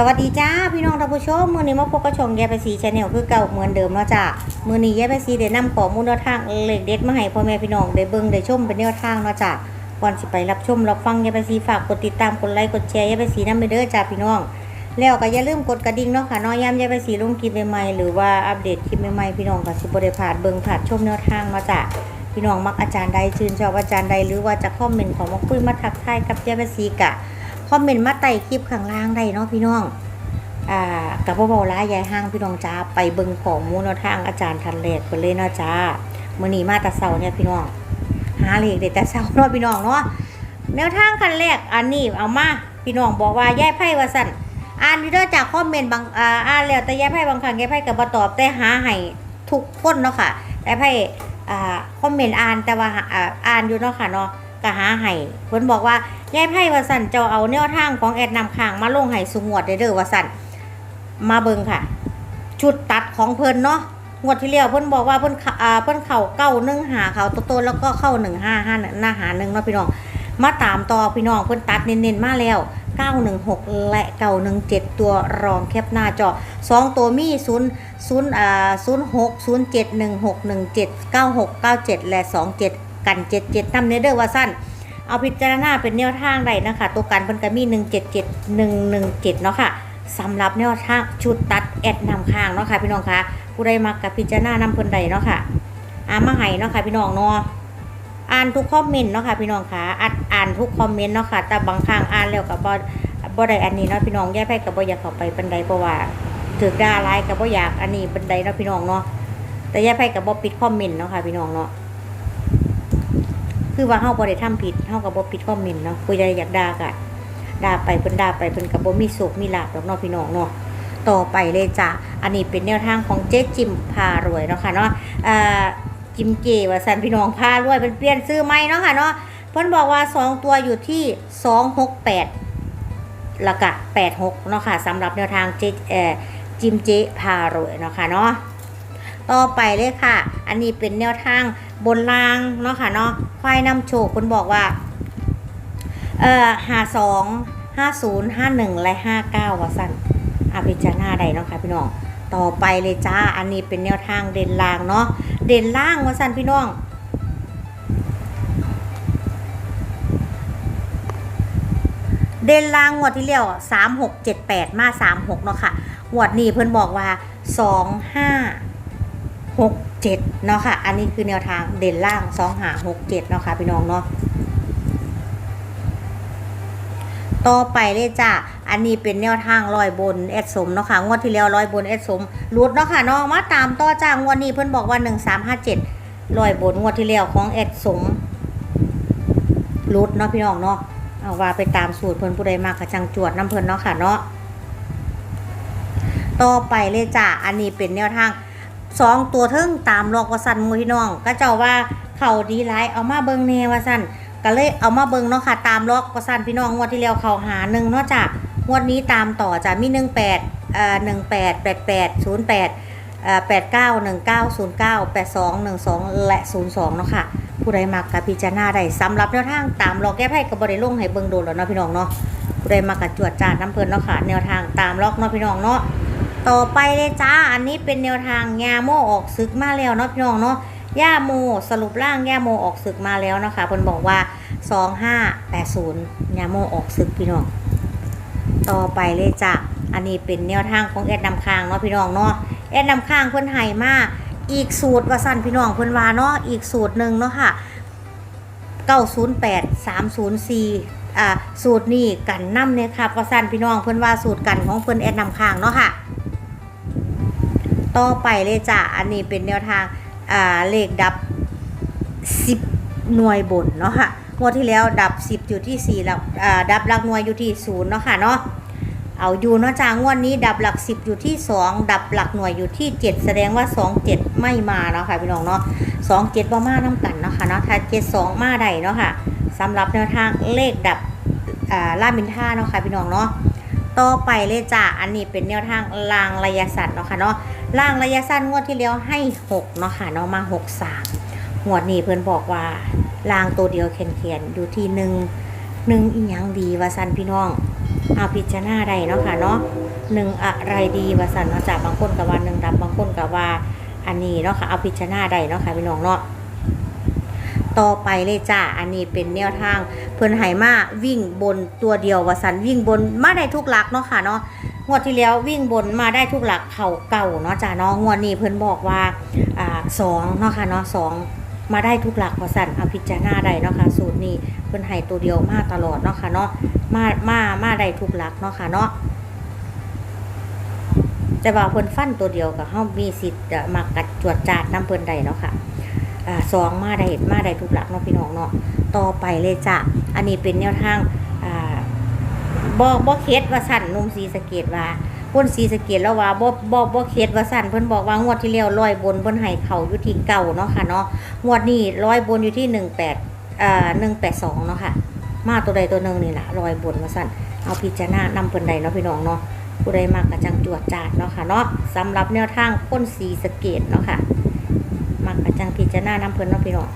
สวัสดีจ้าพี่น้องท่านผู้ชมมือนี้มาพบกับช่องแยไปสีชาแนลคือเก่าเหมือนเดิมเนาะจ้ามือนี้แยไปสีได้นำข้อมูลแนวทางเลขเด็ดมาให้พ่อแม่พี่น้องได้เบิ่งได้ชมเป็นแนวทางเนาะจ้าก่อนสิไปรับชมรับฟังแยไปสีฝากกดติดตามกดไลค์กดแชร์แยไปสีนำไปเด้อจ้าพี่น้อง แล้วก็อย่าลืมกดกระดิ่งเนาะค่ะน้อยย้ำแยไปสีลงคลิปใหม่ๆหรือว่าอัปเดตคลิปใหม่ๆพี่น้องก็สิบ่ได้พลาดเบิ่งพลาดชมแนวทางเนาะจ้าพี่น้องมักอาจารย์ใดชื่นชอบอาจารย์ใดหรือว่าจะคอมเมนต์ของมาคุยมาทักทายกับแยไปสีกะ คอมเมนต์มาใต้คลิปข้างล่างได้เนาะพี่น้องอ่ากับพ่อเบาร้ายยายห้างพี่น้องจ้าไปเบิ่งของมูลแนทางอาจารย์ทันเลกไปเลยเนาะจ้ามื้อนี้มาแตะเสาเนี่ยพี่น้อง หาเลขเด็ดแต่เสาเนาะพี่น้องเนาะแนวทางคันแรกอันนี้เอามาพี่น้องบอกว่ายายไพ่ว่าสั่นอ่านวิดีโอจากคอมเมนต์บางอ่าอ่านแล้วแต่ยายไพ่บางครั้งยายไพ่ก็บ่ตอบแต่หาให้ทุกคนเนาะค่ะแต่ไพ่อ่าคอมเมนต์อ่านแต่ว่าอ่าอ่านอยู่เนาะค่ะเนาะ ก็หาให้เพิ่นบอกว่ายายไพ่ว่าสั่นเจ้าเอาแนวทางของแอดนำข้างมาลงให้สุงวดเด้อดว่าสั่นมาเบิงค่ะ ชุดตัดของเพิ่นเนาะงวดที่แล้วเพิ่นบอกว่าเพิ่นข้าอ่าเพิ่นเข่าเก้าหนึ่งหาเข่าโตๆแล้วก็เข้าหนึ่งห้าห้าหน้าหาหนึ่งเนาะพี่น้องมาตามต่อพี่น้องเพิ่นตัดเน้นๆมาแล้ว 916 และ917 ตัวรองแคปหน้าจอสองตัวมี 0 0อ่า06 07 16 17 96 97 และ 27 กัน77นำเนเดอร์ว่าสั้นเอาพิจารณาเป็นแนวทางใดนะคะ ตัวกันเพิ่นก็มี177 117เนาะค่ะสำหรับแนวทางชุดตัดแอดนำข้างเนาะค่ะพี่น้องคะผู้ใดมักกับพิจารณานำเพิ่นใดเนาะค่ะอ่ามาให้เนาะค่ะพี่น้องเนาะอ่านทุกคอมเมนต์เนาะค่ะพี่น้องคะอัดอ่านทุกคอมเมนต์เนาะค่ะแต่บางครั้งอ่านแล้วก็บ่บ่ได้อันนี้เนาะพี่น้องแย่ไพ่ก็บ่อยากเข้าไปปานใดเพราะว่าถือด่าร้ายก็บ่อยากอันนี้ปานใดเนาะพี่น้องเนาะแต่แย่ไพ่ก็บ่ปิดคอมเมนต์เนาะค่ะพี่น้องเนาะ คือว่าเฮาบ่ได้ทำผิดเฮาก็บ่ผิดคอมเมนต์เนาะผู้ใดอยากด่าก็ด่าไปเพิ่นด่าไปเพิ่นก็บ่มีสุขมีลาภดอกเนาะพี่น้องเนาะต่อไปเลยจ้ะอันนี้เป็นแนวทางของเจ๊จิมพารวยเนาะค่ะเนาะอ่าจิมเกว่าซั่นพี่น้องพารวยเป็นเปลี่ยนซื้อใหม่เนาะค่ะเนาะเพิ่นบอกว่า 2 ตัวอยู่ที่ 268แล้วก็86เนาะค่ะสำหรับแนวทางเจ๊เอ่อจิมเจพารวยเนาะค่ะเนาะ ต่อไปเลยค่ะ อันนี้เป็นแนวทางบนรางเนาะค่ะเนาะควายนำโชคคุณบอกว่า เอ่อห้าสองห้าศูนย์ห้าหนึ่งและห้าเก้าว่าสั่นอาพิจารณาใดเนาะค่ะพี่น้อง ต่อไปเลยจ้า อันนี้เป็นแนวทางเด่นล่างเนาะ เด่นล่างว่าสั่นพี่น้องเด่นล่างงวดที่เลี้ยวสามหกเจ็ดแปดมาสามหกเนาะค่ะงวดนี้เพิ่นบอกว่าสองห้า หกเจ็ดเนาะค่ะ อันนี้คือแนวทางเด่นล่างสองหาหกเจ็ดเนาะค่ะพี่น้องเนาะต่อไปเลยจ้ะ อันนี้เป็นแนวทางลอยบนแอดสมเนาะค่ะ งวดที่แล้วลอยบนแอดสมรุดเนาะค่ะเนาะมาตามต่อจ้างวดนี้เพิ่นบอกว่าหนึ่งสามห้าเจ็ดลอยบนงวดที่แล้วของแอดสมรุดเนาะพี่น้องเนาะ เอาว่าไปตามสูตรเพิ่นผู้ใดมากกระจังจวดน้ำเพิ่นเนาะค่ะเนาะ ต่อไปเลยจ้ะ อันนี้เป็นแนวทาง สองตัวเทิงตามลอกว่าสันหมูพี่น้อง ก็เจ้าว่าเขาดีไลายเอามาเบิงแนว่าสันก็เลยเอามาเบิงเนาะค่ะตามลอกว่าสันพี่น้องงวดที่แล้วเขาหาหนึ่งเนาะจ้ะงวดนี้ตามต่อจ้ะมีหนึ่งแปดเอ่อหนึ่งแปดแปดแปดศูนย์แปดเอ่อแปดเก้าหนึ่งเก้าศูนย์เก้าแปดสองหนึ่งสองและศูนย์สองเนาะค่ะผู้ใดมักกับพิจารณาได้สำหรับแนวทางตามลอกแก้ไพ่กับบริลงให้เบิงโดนแล้วเนาะพี่น้องเนาะผู้ใดมักกับจวดจ้าน้ำเพลินเนาะค่ะแนวทางตามลอกเนาะพี่น้องเนาะ ต่อไปเลยจ้า อันนี้เป็นแนวทางยาโมออกศึกมาแล้วเนาะพี่น้องเนาะย่าโมสรุปร่างย่าโมออกศึกมาแล้วนะคะเพิ่นบอกว่า 2580ยาโมออกศึกพี่น้อง ต่อไปเลยจ้ะอันนี้เป็นแนวทางของแอดนำค้างเนาะพี่น้องเนาะแอดนำค้างเพิ่นให้มาอีกสูตรว่าสั้นพี่น้องเพิ่นว่าเนาะอีกสูตรหนึ่งเนาะค่ะ 908 304อ่าสูตรนี้กันน้ำเนี่ยครับว่าสั้นพี่น้องเพิ่นว่าสูตรกันของเพิ่นแอดนำค้างเนาะค่ะ ต่อไปเลยจ้ะ อันนี้เป็นแนวทางอ่าเลขดับ 10 หน่วยบนเนาะค่ะงวดที่แล้วดับ 10 อยู่ที่ 4 หลักอ่าดับหลักหน่วยอยู่ที่0เนาะค่ะเนาะเอาอยู่เนาะจ้างวดนี้ดับหลัก 10 อยู่ที่ 2 ดับหลักหน่วยอยู่ที่ 7 แสดงว่า 2 7 ไม่มาเนาะค่ะพี่น้องเนาะ2 7บ่มาน้ำกันเนาะค่ะเนาะถ้า7 2 มาได้เนาะค่ะสำหรับแนวทางเลขดับอ่าล่ามินท่าเนาะค่ะพี่น้องเนาะต่อไปเลยจ้ะอันนี้เป็นแนวทางลางระยะสั้นเนาะค่ะเนาะ ล่างระยะสั้นงวดที่แล้วให้6เนาะค่ะเนาะมา 6 3งวดนี้เพิ่อนบอกว่าล่างตัวเดียวเขียนๆอยู่ที่หนึ่งหนึ่งอีหยังดีว่าสันพี่น้องเอาพิจารณาได้เนาะค่ะเนาะหนึ่งอะไรดีว่าสันเนาะจ้ะบางคนกับว่าหนึ่งดับบางคนกับว่าอันนี้เนาะค่ะเอาพิจารณาได้เนาะค่ะพี่น้องเนาะต่อไปเลยจ้า อันนี้เป็นแนวทาง เพิ่อนไหมาวิ่งบนตัวเดียวว่าสันวิ่งบนมาได้ทุกหลักเนาะค่ะเนาะ งวดที่แล้ววิ่งบนมาได้ทุกหลักเข่าเก่าเนาะจ้าเนาะงวดนี้เพิ่นบอกว่าอ่าสองเนาะค่ะเนาะสองมาได้ทุกหลักว่าสันเอาพิจารณาได้เนาะค่ะสูตรนี้เพิ่นให้ตัวเดียวมาตลอดเนาะค่ะเนาะมามามาได้ทุกหลักเนาะค่ะเนาะแต่ว่าเพิ่นฟันตัวเดียวกับเฮามีสิทธิ์มากัดจวดจาดน้ำเพิ่นใดเนาะค่ะอ่าสองมาได้มาได้ทุกหลักเนาะพี่น้องเนาะต่อไปเลยจ้ะอันนี้เป็นแนวทาง บ่บ่เคสว่าสั่นนุ่มสีสะเกตว่าคนสีสะเกตแล้วว่าบ่บ่บ่เคสว่าสั่นเพิ่นบอกว่างวดที่แล้วร้อยบนเพิ่นให้เขาอยู่ที่เก่าเนาะค่ะเนาะงวดนี้ร้อยบนอยู่ที่18อ่า182เนาะค่ะ มาตัวใดตัวหนึ่งนี่แหละร้อยบนว่าสั่นเอาพิจารณานำเพิ่นใดเนาะพี่น้องเนาะผู้ใดมักกระจังจวดจาดเนาะค่ะเนาะสำหรับแนวทางพ้นสีสะเกตเนาะค่ะมักกระจังพิจารณานำเพิ่นเนาะพี่น้อง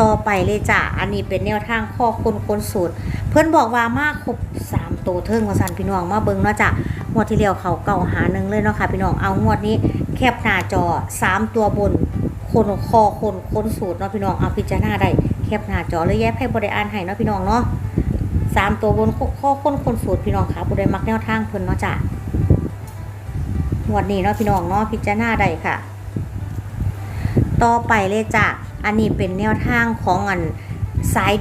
ต่อไปเลยจ้ะอันนี้เป็นแนวทางข้อคนคนสูตร เพิ่อนบอกว่ามาครบสามตัวเทิงว่าซั่นพี่น้องมาเบิ่งเนาะจ้ะงวดที่แล้วเขาเก่าหาหนึ่งเลยเนาะค่ะพี่น้องเอางวดนี้แคบหน้าจอสามตัวบนคนคอคนคนสูตรเนาะพี่น้องเอาพิจารณาได้แคบหน้าจอเลยแยกให้บริอ่านให้เนาะพี่น้องเนาะสามตัวบนข้อคนคนสูตรพี่น้องค่ะผู้ใดมักแนวทางเพิ่นเนาะจ้ะงวดนี้เนาะพี่น้องเนาะพิจารณาได้ค่ะ ต่อไปเลยจ้ะ อันนี้เป็นแนวทางของอันสาย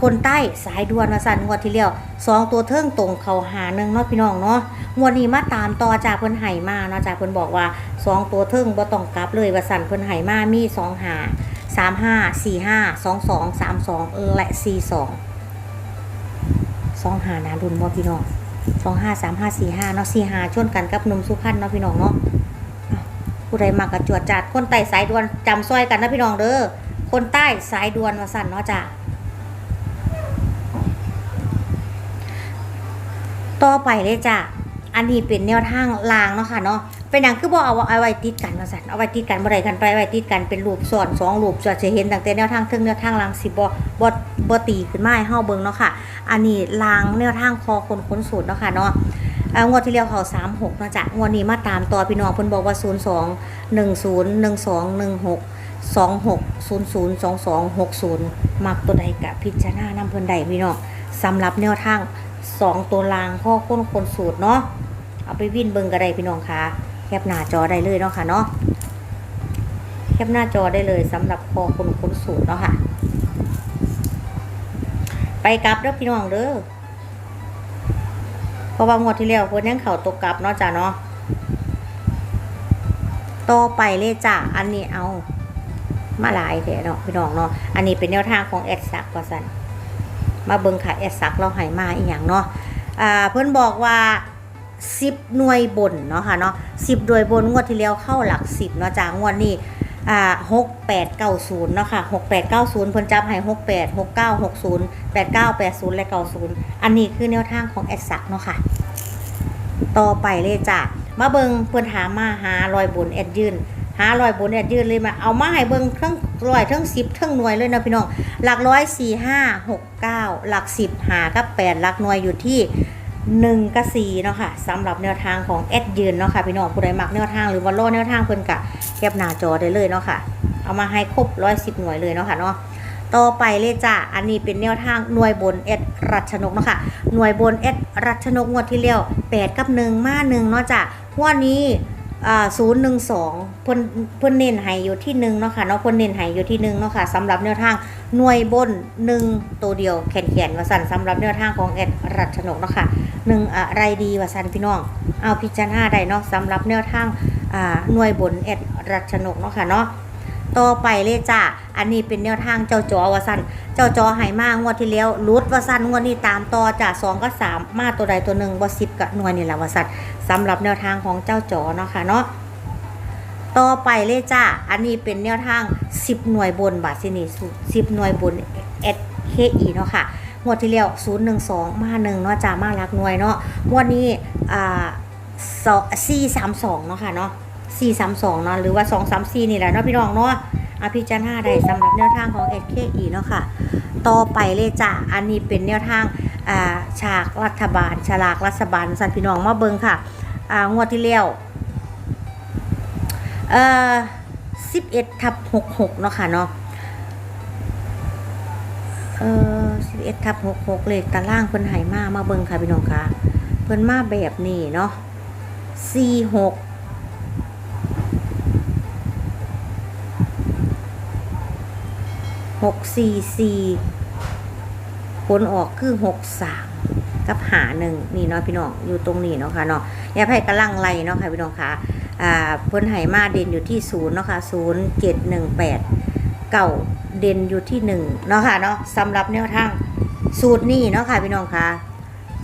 คนใต้สายด่วนมาสั่นงวดที่แล้วสองตัวเทิงตรงเขาหาหนึ่งเนาะพี่น้องเนาะงวดนี้มาตามต่อจากเพิ่นไห่มาเนาะจากเพิ่นบอกว่าสองตัวเทิงบ่ต้องกลับเลยว่าสั่นเพิ่นไห่มามีสองหาสามห้าสี่ห้าสองสองสามสองและสี่สองสองหานารุนบ่พี่น้องสองห้าสามห้าสี่ห้าเนาะสี่หาชนกันกับหนุ่มสุพรรณเนาะพี่น้องเนาะอ้าวผู้ใดมากระจวดจัดคนใต้สายด่วนจำซอยกันนะพี่น้องเด้อ คนใต้สายด่วนมาสั่นเนาะจ้ะต่อไปเลยจ้ะอันนี้เป็นแนวทางลางเนาะค่ะเนาะเป็นอย่างคือบอกเอาเอาไว้ติดกันมาสั่นเอาไว้ติดกันบ่ได้กันไปไว้ติดกันเป็นรูปซ้อนสองรูปจะจะเห็นตั้งแต่แนวทางเทิงแนวทางลางสิบ่บ่บ่ตีขึ้นมาให้เฮาเบิ่งเนาะค่ะ อันนี้ลางแนวทางคอคนค้นสูตรเนาะค่ะเนาะงวดที่แล้วเขาสามหกเนาะจ้ะงวดนี้มาตามต่อพี่น้องเพิ่นบอกว่าศูนย์สองหนึ่งศูนย์หนึ่งสองหนึ่งหก สองหกศูนย์ศูนย์สองสองหกศูนย์มักตัวใดกะพิจารณานำเพิ่นใดพี่น้องสำหรับแนวทางสองตัวลางข้อค้นคนสูตรเนาะเอาไปวิ่นเบิ่งก็ได้พี่น้องค่ะแคปหน้าจอได้เลยเนาะค่ะเนาะแคปหน้าจอได้เลยสำหรับคอคนคนสูตรเนาะค่ะ ไปกลับเด้อพี่น้องเด้อเพราะว่างวดที่แล้วเพิ่นยังเข่าตกกลับเนาะจ้ะเนาะต่อไปเลยจ้ะอันนี้เอา มาหลายแท้เนาะพี่น้องเนาะอันนี้เป็นแนวทางของแอดซักว่าซั่นมาเบิ่งค่ะแอดซักเราให้มาอีหยังเนาะอ่าเพิ่อนบอกว่า10หน่วยบนเนาะค่ะเนาะ10หน่วยบนงวดที่แล้วเข้าหลัก10เนาะจ้ะงวดนี้อ่าหกแปดเก้าศูนย์เนาะค่ะหกแปดเก้าศูนย์เพิ่นจับให้หกแปดหกเก้าหกศูนย์แปดเก้าแปดศูนย์และเก้าศูนย์อันนี้คือแนวทางของแอดสักเนาะค่ะ ต่อไปเลยจ้ะมาเบิงเพิ่นถามมาหารอยบนแอดยืน หารอยบนแอดยืนเลยมาเอามาให้เบิงทั้งร้อยทั้งสิบทั้งหน่วยเลยนะพี่น้องหลักร้อยสี่ห้าหกเก้าหลักสิบหากับแปดหลักหน่วยอยู่ที่หนึ่งกับสี่เนาะค่ะสำหรับแนวทางของแอดยืนเนาะค่ะพี่น้องผู้ใดมักแนวทางหรือว่าโล่แนวทางเพิ่นกะแคปหน้าจอได้เลยเนาะค่ะ เอามาให้ครบร้อยสิบหน่วยเลยเนาะค่ะเนาะต่อไปเลยจ้ะอันนี้เป็นแนวทางหน่วยบนแอดรัชนกเนาะค่ะหน่วยบนแอดรัชนกงวดที่แล้วแปดกับหนึ่งมาหนึ่งเนาะจ้ะงวดนี้ อ่าศูนย์หนึ่งสองเพิ่นเพิ่นเน้นให้อยู่ที่หนึ่งเนาะค่ะเนาะเพิ่นเน้นให้อยู่ที่หนึ่งเนาะค่ะสำหรับแนวทางหน่วยบนหนึ่งตัวเดียวแขนแขนว่าสันสำหรับแนวทางของแอดรัชนกเนาะค่ะหนึ่งอะไรดีว่าสันพี่น้องเอาพิจารณาได้เนาะสำหรับแนวทางอ่าหน่วยบนแอดรัชนกเนาะค่ะเนาะ ต่อไปเลยจ้าอันนี้เป็นแนวทางเจ้าจอวสันเจ้าจอหายมากงวดที่แล้วรุดวสันงวดนี้ตามต่อจ้าสองกับสามมาตัวใดตัวหนึ่งว่าสิบกับหน่วยนี่แหละวสันสำหรับแนวทางของเจ้าจอเนาะค่ะเนาะต่อไปเลยจ้า อันนี้เป็นแนวทาง 10 หน่วยบนบาทสินี่10หน่วยบน SKE เนาะค่ะงวดที่แล้ว012 มา1เนาะจ้ามาลักหน่วยเนาะงวดนี้อ่า432เนาะค่ะเนาะ 432เนาะหรือว่า234นี่แหละเนาะพี่น้องเนาะอาพิจารณาได้สำหรับแนวทางของ SKE เนาะค่ะ ต่อไปเลยจ้าอันนี้เป็นแนวทางอ่าฉากรัฐบาล ฉลากรัฐบาลสันพี่น้องมาเบิงค่ะอ่างวดที่แล้วเอ่อ11ทับ66เนาะค่ะเนาะเอ่อ11ทับ66เลขตารางเพิ่นให้มามาเบิงค่ะพี่น้องค่ะ เพิ่นมาแบบนี้เนาะ46หก หกสี่สี่ผลออกคือหกสามกับหาหนึ่งนี่เนาะพี่น้องอยู่ตรงนี้เนาะค่ะเนาะยาไผ่กำลังไล่เนาะค่ะพี่น้องค่ะอ่าเพิ่นไหมาเด่นอยู่ที่ศูนย์เนาะค่ะศูนย์เจ็ดหนึ่งแปดเก่าเด่นอยู่ที่หนึ่งเนาะค่ะเนาะสำหรับแนวทางสูตรนี้เนาะค่ะพี่น้องค่ะ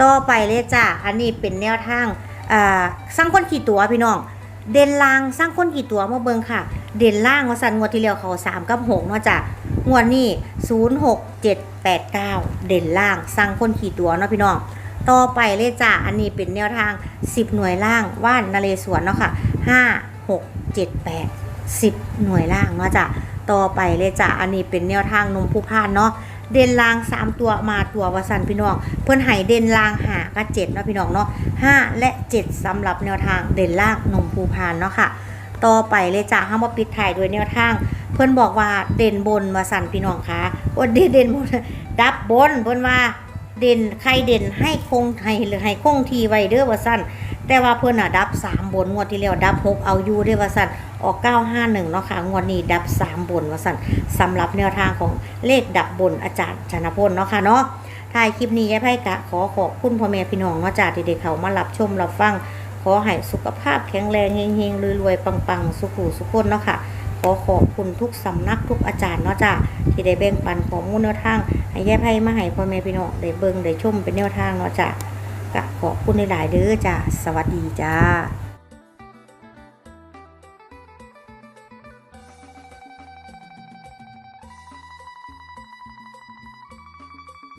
ต่อไปเลยจ้าอันนี้เป็นแนวทางอ่าสร้างคนขี่ตัวพี่น้อง เด่นล่างสร้างคนกี่ตัวมาเบิงค่ะ เด่นล่างว่าสันงวดที่แล้วเขา3กับ6เนาะจ้ะ งวดนี้0 6 7 8 9เด่นล่างสร้างคนขี่ตัวเนาะพี่น้อง ต่อไปเลยจ้ะอันนี้เป็นแนวทาง10หน่วยล่างว่านนเรศวรเนาะค่ะ5 6 7 8 10หน่วยล่างเนาะจ้ะต่อไปเลยจ้ะอันนี้เป็นแนวทางนมผู้พานเนาะเด่นล่าง 3 ตัวมาตัววสันพี่น้อง เพื่อนให้เด่นล่างหากับ7เนาะพี่น้องเนาะ5และ 7สำหรับแนวทางเด่นล่างนมภูพานเนาะค่ะ ต่อไปเลยจ้าห้ามาปิดถ่ายด้วยแนวทาง เพื่อนบอกว่าเด่นบนมาสั่นพี่น้องคะว่าเด่นเด่นบนดับบนเพื่อนว่าเด่นใครเด่นให้คงให้หรือให้คงทีไว้เด้อว่าสั่นแต่ว่าเพื่อนอะดับ3บนงวดที่แล้วดับ6เอาอยู่เด้อว่าสั่นออก 951 เนาะค่ะ งวดนี้ดับ 3 บนว่าสั่นสำหรับแนวทางของเลขดับบนอาจารย์ชนะพลเนาะค่ะเนาะถ่ายคลิปนี้ยายไพ่กะขอขอบคุณพ่อแม่พี่น้องเนาะจากที่ได้เขามารับชมรับฟัง ขอให้สุขภาพแข็งแรงเฮงๆรวยๆปังๆ สุขุสุขคนเนาะค่ะขอขอบคุณทุกสำนักทุกอาจารย์เนาะจ้าที่ได้แบ่งปันข้อมูลแนวทางให้แยายไพ่มาให้พ่อแม่พี่น้องได้เบิ่งได้ชมเป็นแนวทางเนาะจ้ะกะขอบคุณหลายๆเด้อจ้าสวัสดีจ้า